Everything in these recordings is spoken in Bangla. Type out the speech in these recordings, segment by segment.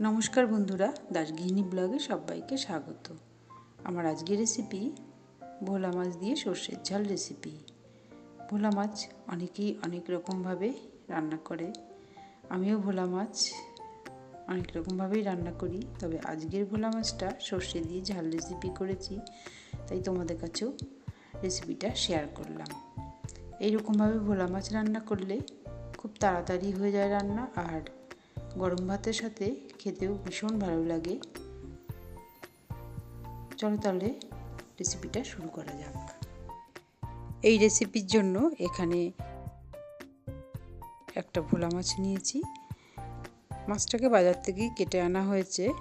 নমস্কার বন্ধুরা দাসগৃহিণী ব্লগে সবাইকে স্বাগত। আমার আজকের রেসিপি ভোলা মাছ দিয়ে সর্ষের ঝাল রেসিপি ভোলা মাছ অনেকেই অনেক রকমভাবে রান্না করে। আমিও ভোলা মাছ অনেক রকমভাবেই রান্না করি, তবে আজকের ভোলা মাছটা সর্ষে দিয়ে ঝাল রেসিপি করেছি, তাই তোমাদের কাছেও রেসিপিটা শেয়ার করলাম। এইরকমভাবে ভোলা মাছ রান্না করলে খুব তাড়াতাড়ি হয়ে যায় রান্না, আর গরম ভাতের সাথে খেতেও ভীষণ ভালো লাগে। চলো তাহলে রেসিপিটা শুরু করা যাক। এই রেসিপির জন্য এখানে একটা ভোলা মাছ নিয়েছি। মাছটাকে বাজার থেকে কেটে আনা হয়েছে।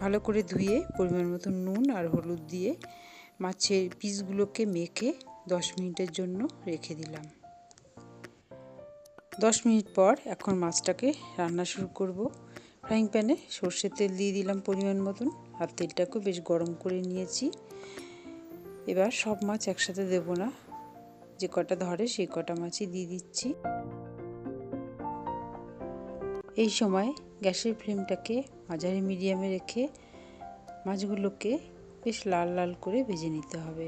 ভালো করে ধুয়ে, পরিমাণ মতো নুন আর হলুদ দিয়ে মাছের পিসগুলোকে মেখে দশ মিনিটের জন্য রেখে দিলাম। দশ মিনিট পর এখন মাছটাকে রান্না শুরু করব। ফ্রাইং প্যানে সর্ষের তেল দিয়ে দিলাম পরিমাণ মতন আর তেলটাকেও বেশ গরম করে নিয়েছি। এবার সব মাছ একসাথে দেব না, যে কটা ধরে সেই কটা মাছই দিয়ে দিচ্ছি। এই সময় গ্যাসের ফ্লেমটাকে মাঝারি মিডিয়ামে রেখে মাছগুলোকে বেশ লাল লাল করে ভেজে নিতে হবে।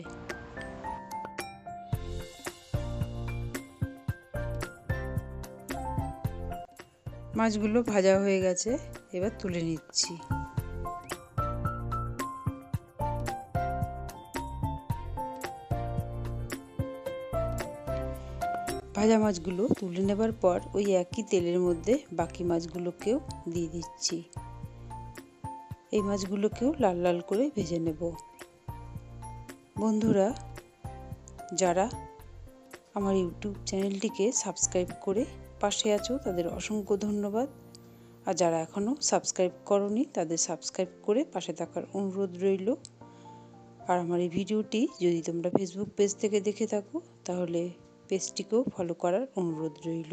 মাছগুলো ভাজা হয়ে গেছে, এবার তুলে নিচ্ছি। ভাজা মাছগুলো তুলে নেবার পর ওই একই তেলের মধ্যে বাকি মাছগুলোকেও দিয়ে দিচ্ছি। এই মাছগুলোকেও লাল লাল করে ভেজে নেব। বন্ধুরা, যারা আমার ইউটিউব চ্যানেলটিকে সাবস্ক্রাইব করে পাশে আছো, তাদের অসংখ্য ধন্যবাদ। আর যারা এখনও সাবস্ক্রাইব করনি, তাদের সাবস্ক্রাইব করে পাশে থাকার অনুরোধ রইল। আর আমার এই ভিডিওটি যদি তোমরা ফেসবুক পেজ থেকে দেখে থাকো, তাহলে পেজটিকেও ফলো করার অনুরোধ রইল।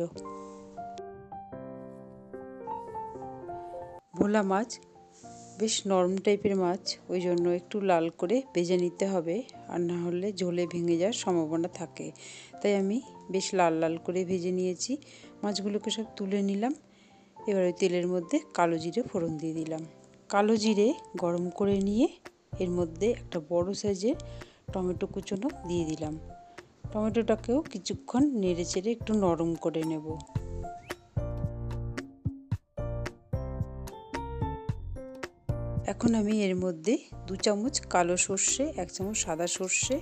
ভোলা মাছ বেশ নরম টাইপের মাছ, ওই জন্য একটু লাল করে ভেজে নিতে হবে আর না হলে ঝোলে ভেঙে যাওয়ার সম্ভাবনা থাকে। তাই আমি বেশ লাল লাল করে ভেজে নিয়েছি। মাছগুলোকে সব তুলে নিলাম। এবার ওই তেলের মধ্যে কালো জিরে ফোড়ন দিয়ে দিলাম। কালো জিরে গরম করে নিয়ে এর মধ্যে একটা বড় সাইজের টমেটো কুচনো দিয়ে দিলাম। টমেটোটাকেও কিছুক্ষণ নেড়ে চেড়ে একটু নরম করে নেব। এখন আমি এর মধ্যে দু চামচ কালো সর্ষে, এক চামচ সাদা সর্ষে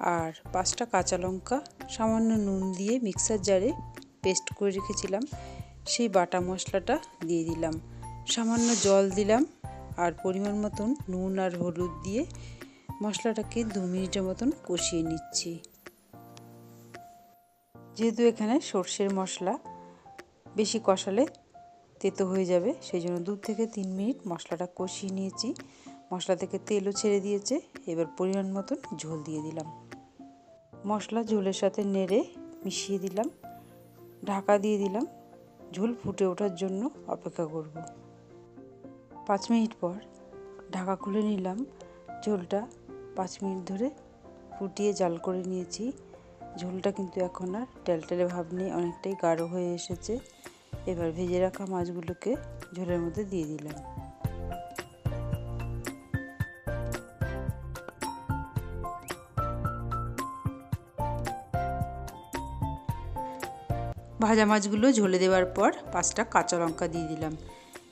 আর পাঁচটা কাঁচা লঙ্কা। সামান্য নুন দিয়ে মিক্সার জারে পেস্ট করে রেখেছিলাম। সেই বাটা মশলাটা দিয়ে দিলাম। সামান্য জল দিলাম আর পরিমাণ মতন নুন আর হলুদ দিয়ে মশলাটাকে দু মিনিটের মতন কষিয়ে নিচ্ছি। যেহেতু এখানে সর্ষের মশলা বেশি কষালে তেতো হয়ে যাবে, সেই জন্য দু থেকে তিন মিনিট মশলাটা কষিয়ে নিয়েছি। মশলা থেকে তেলও ছেড়ে দিয়েছে, এবার পরিমাণ মতন ঝোল দিয়ে দিলাম। মশলা ঝোলের সাথে নেড়ে মিশিয়ে দিলাম, ঢাকা দিয়ে দিলাম। ঝোল ফুটে ওঠার জন্য অপেক্ষা করব। পাঁচ মিনিট পর ঢাকা খুলে নিলাম। ঝোলটা পাঁচ মিনিট ধরে ফুটিয়ে জাল করে নিয়েছি। ঝোলটা কিন্তু এখন আর টেলটেলে ভাব নেই, অনেকটাই গাঢ় হয়ে এসেছে। এবার ভেজে রাখা মাছগুলোকে ঝোলের মধ্যে দিয়ে দিলাম। ভাজা মাছগুলো ঝোলে দেওয়ার পর পাঁচটা কাঁচা লঙ্কা দিয়ে দিলাম।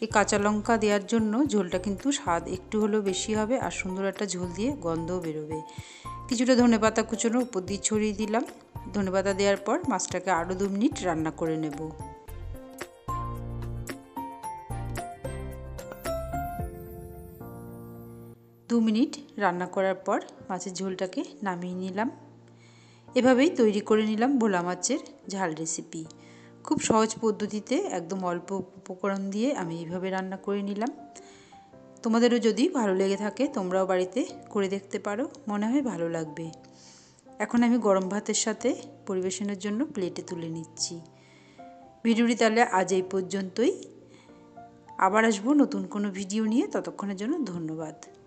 এই কাঁচা লঙ্কা দেওয়ার জন্য ঝোলটা কিন্তু স্বাদ একটু হলেও বেশি হবে আর সুন্দর একটা ঝোল দিয়ে গন্ধও বেরোবে। কিছুটা ধনে পাতা কুচোনো উপর দিয়ে ছড়িয়ে দিলাম। ধনে পাতা দেওয়ার পর মাছটাকে আরও দু মিনিট রান্না করে নেব। দু মিনিট রান্না করার পর মাছের ঝোলটাকে নামিয়ে নিলাম। এভাবেই তৈরি করে নিলাম ভোলা মাছের ঝাল রেসিপি। খুব সহজ পদ্ধতিতে একদম অল্প উপকরণ দিয়ে আমি এইভাবে রান্না করে নিলাম। তোমাদেরও যদি ভালো লেগে থাকে তোমরাও বাড়িতে করে দেখতে পারো, মনে হয় ভালো লাগবে। এখন আমি গরম ভাতের সাথে পরিবেশনের জন্য প্লেটে তুলে নিচ্ছি। ভিডিওটি তাহলে আজ এই পর্যন্তই। আবার আসব নতুন কোনো ভিডিও নিয়ে, ততক্ষণের জন্য ধন্যবাদ।